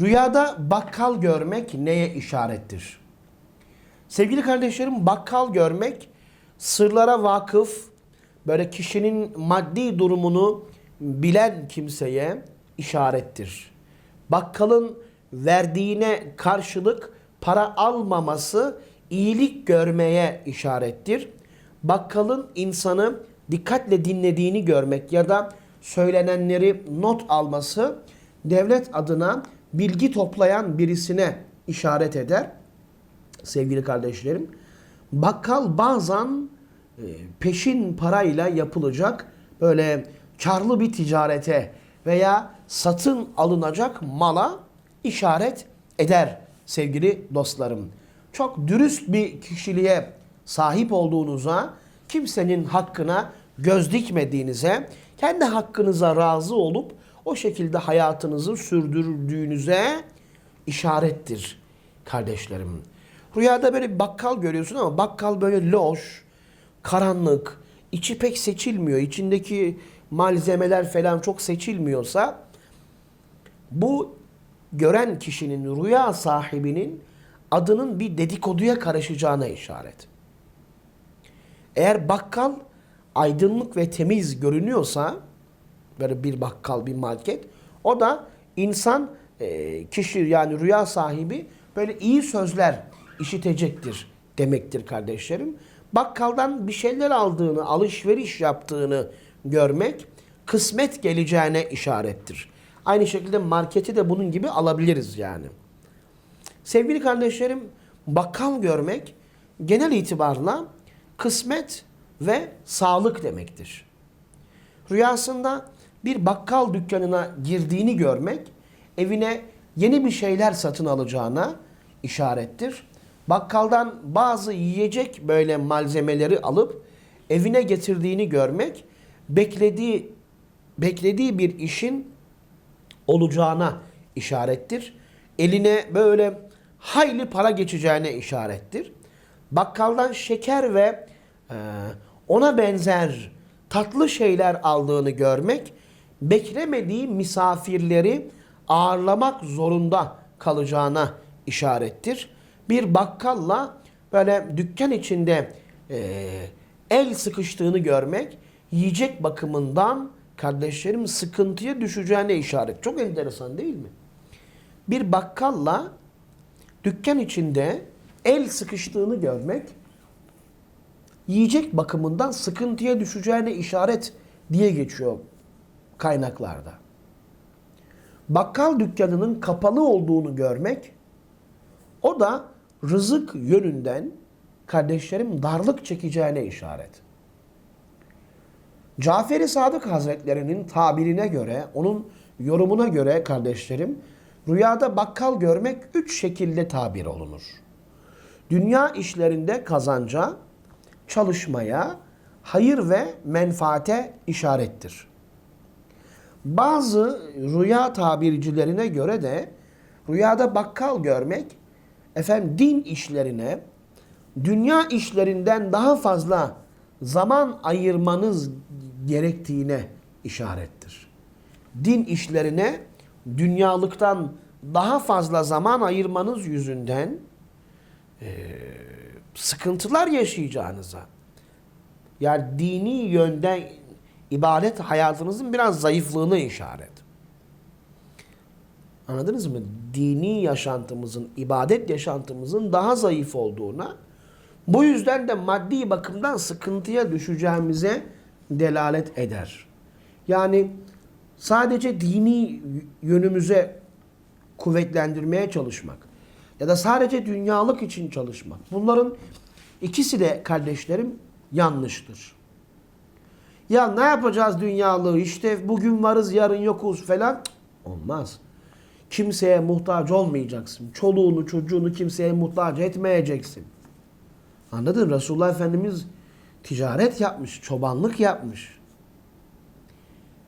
Rüyada bakkal görmek neye işarettir? Sevgili kardeşlerim bakkal görmek sırlara vakıf, böyle kişinin maddi durumunu bilen kimseye işarettir. Bakkalın verdiğine karşılık para almaması iyilik görmeye işarettir. Bakkalın insanı dikkatle dinlediğini görmek ya da söylenenleri not alması devlet adına bilgi toplayan birisine işaret eder. Sevgili kardeşlerim, bakkal bazen e, peşin parayla yapılacak böyle karlı bir ticarete veya satın alınacak mala işaret eder sevgili dostlarım. Çok dürüst bir kişiliğe sahip olduğunuza, kimsenin hakkına göz dikmediğinize, kendi hakkınıza razı olup o şekilde hayatınızı sürdürdüğünüze işarettir kardeşlerim. Rüyada böyle bakkal görüyorsun ama bakkal böyle loş, karanlık, içi pek seçilmiyor. İçindeki malzemeler falan çok seçilmiyorsa bu gören kişinin, rüya sahibinin adının bir dedikoduya karışacağına işaret. Eğer bakkal aydınlık ve temiz görünüyorsa, böyle bir bakkal, bir market, o da insan, e, kişi yani rüya sahibi böyle iyi sözler işitecektir demektir kardeşlerim. Bakkaldan bir şeyler aldığını, alışveriş yaptığını görmek kısmet geleceğine işarettir. Aynı şekilde marketi de bunun gibi alabiliriz yani. Sevgili kardeşlerim, bakkal görmek genel itibarla kısmet ve sağlık demektir. Rüyasında bir bakkal dükkanına girdiğini görmek evine yeni bir şeyler satın alacağına işarettir. Bakkaldan bazı yiyecek böyle malzemeleri alıp evine getirdiğini görmek beklediği beklediği bir işin olacağına işarettir. Eline böyle hayli para geçeceğine işarettir. Bakkaldan şeker ve e, ona benzer tatlı şeyler aldığını görmek beklemediği misafirleri ağırlamak zorunda kalacağına işarettir. Bir bakkalla böyle dükkan içinde e, el sıkıştığını görmek yiyecek bakımından kardeşlerim sıkıntıya düşeceğine işaret. Çok enteresan değil mi? Bir bakkalla dükkan içinde el sıkıştığını görmek yiyecek bakımından sıkıntıya düşeceğine işaret diye geçiyor kaynaklarda. Bakkal dükkanının kapalı olduğunu görmek o da rızık yönünden kardeşlerim darlık çekeceğine işaret. Cafer-i Sadık Hazretlerinin tabirine göre, onun yorumuna göre kardeşlerim, rüyada bakkal görmek üç şekilde tabir olunur. Dünya işlerinde kazanca, çalışmaya, hayır ve menfaate işarettir. Bazı rüya tabircilerine göre de rüyada bakkal görmek efendim din işlerine dünya işlerinden daha fazla zaman ayırmanız gerektiğine işarettir. Din işlerine dünyalıktan daha fazla zaman ayırmanız yüzünden e, sıkıntılar yaşayacağınıza yani dini yönden ibadet hayatınızın biraz zayıflığına işaret. Anladınız mı? Dini yaşantımızın, ibadet yaşantımızın daha zayıf olduğuna, bu yüzden de maddi bakımdan sıkıntıya düşeceğimize delalet eder. Yani sadece dini yönümüze kuvvetlendirmeye çalışmak ya da sadece dünyalık için çalışmak. Bunların ikisi de kardeşlerim yanlıştır. Ya ne yapacağız dünyalığı işte bugün varız yarın yokuz falan olmaz. Kimseye muhtaç olmayacaksın. Çoluğunu çocuğunu kimseye muhtaç etmeyeceksin. Anladın? Resulullah Efendimiz ticaret yapmış, çobanlık yapmış.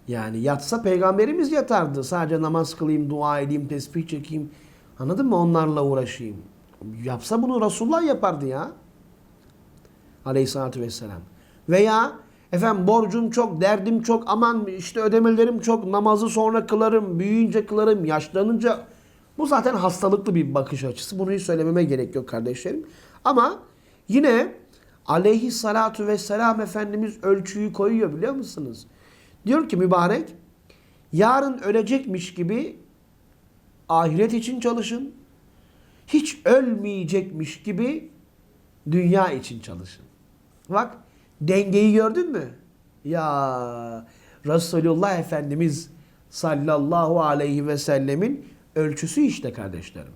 Yani yatsa peygamberimiz yatardı. Sadece namaz kılayım, dua edeyim, tesbih çekeyim. Anladın mı? Onlarla uğraşayım. Yapsa bunu Resulullah yapardı ya. Aleyhissalatü vesselam. Veya efendim borcum çok, derdim çok, aman işte ödemelerim çok, namazı sonra kılarım, büyüyünce kılarım, yaşlanınca Bu zaten hastalıklı bir bakış açısı. Bunu hiç söylememe gerek yok kardeşlerim. Ama yine aleyhissalatu vesselam Efendimiz ölçüyü koyuyor biliyor musunuz? Diyor ki mübarek yarın ölecekmiş gibi ahiret için çalışın. Hiç ölmeyecekmiş gibi dünya için çalışın. Bak dengeyi gördün mü? Ya Resulullah Efendimiz sallallahu aleyhi ve sellemin ölçüsü işte kardeşlerim.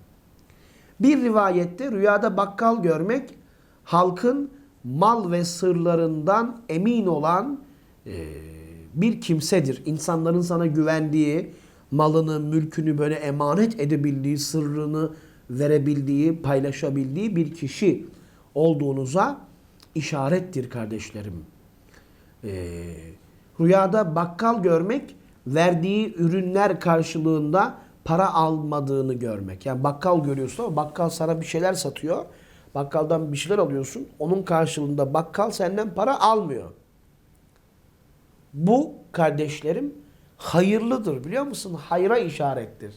Bir rivayette rüyada bakkal görmek halkın mal ve sırlarından emin olan e, bir kimsedir. İnsanların sana güvendiği, malını, mülkünü böyle emanet edebildiği, sırrını verebildiği, paylaşabildiği bir kişi olduğunuza işarettir kardeşlerim. Ee, rüyada bakkal görmek verdiği ürünler karşılığında para almadığını görmek. Yani bakkal görüyorsun ama bakkal sana bir şeyler satıyor. Bakkaldan bir şeyler alıyorsun. Onun karşılığında bakkal senden para almıyor. Bu kardeşlerim hayırlıdır biliyor musun? Hayra işarettir.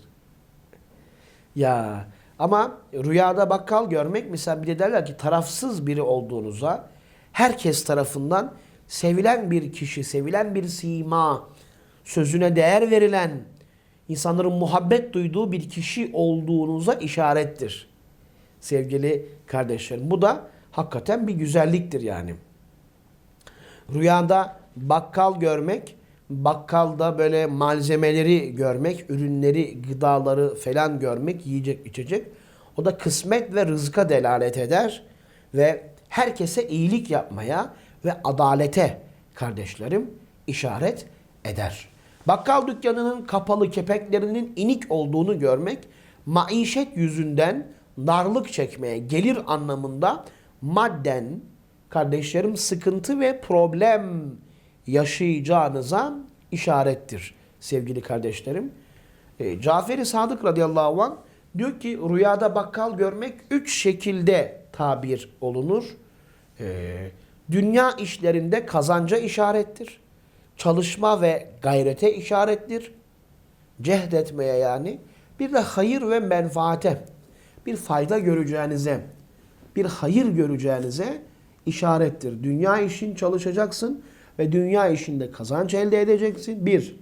Ya ama rüyada bakkal görmek mesela bir de derler ki tarafsız biri olduğunuza herkes tarafından sevilen bir kişi, sevilen bir sima, sözüne değer verilen, insanların muhabbet duyduğu bir kişi olduğunuza işarettir. Sevgili kardeşlerim. Bu da hakikaten bir güzelliktir yani. Rüyada bakkal görmek, bakkalda böyle malzemeleri görmek, ürünleri, gıdaları falan görmek, yiyecek, içecek. O da kısmet ve rızka delalet eder ve herkese iyilik yapmaya ve adalete kardeşlerim işaret eder. Bakkal dükkanının kapalı kepeklerinin inik olduğunu görmek, maişet yüzünden darlık çekmeye gelir anlamında madden kardeşlerim sıkıntı ve problem yaşayacağınıza işarettir sevgili kardeşlerim. E, Cafer-i Sadık radıyallahu anh diyor ki rüyada bakkal görmek üç şekilde tabir olunur. E, dünya işlerinde kazanca işarettir. Çalışma ve gayrete işarettir. Cehdetmeye yani. Bir de hayır ve menfaate, bir fayda göreceğinize, bir hayır göreceğinize işarettir. Dünya işin çalışacaksın ve dünya işinde kazanç elde edeceksin. Bir,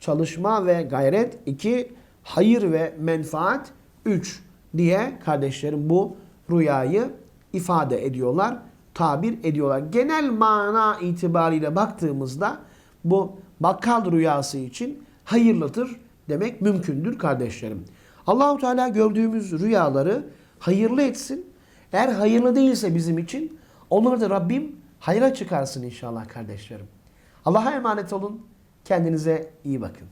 çalışma ve gayret. iki hayır ve menfaat. Üç diye kardeşlerim bu rüyayı ifade ediyorlar, tabir ediyorlar. Genel mana itibariyle baktığımızda bu bakkal rüyası için hayırlıdır demek mümkündür kardeşlerim. Allahu Teala gördüğümüz rüyaları hayırlı etsin. Eğer hayırlı değilse bizim için onları da Rabbim hayra çıkarsın inşallah kardeşlerim. Allah'a emanet olun. Kendinize iyi bakın.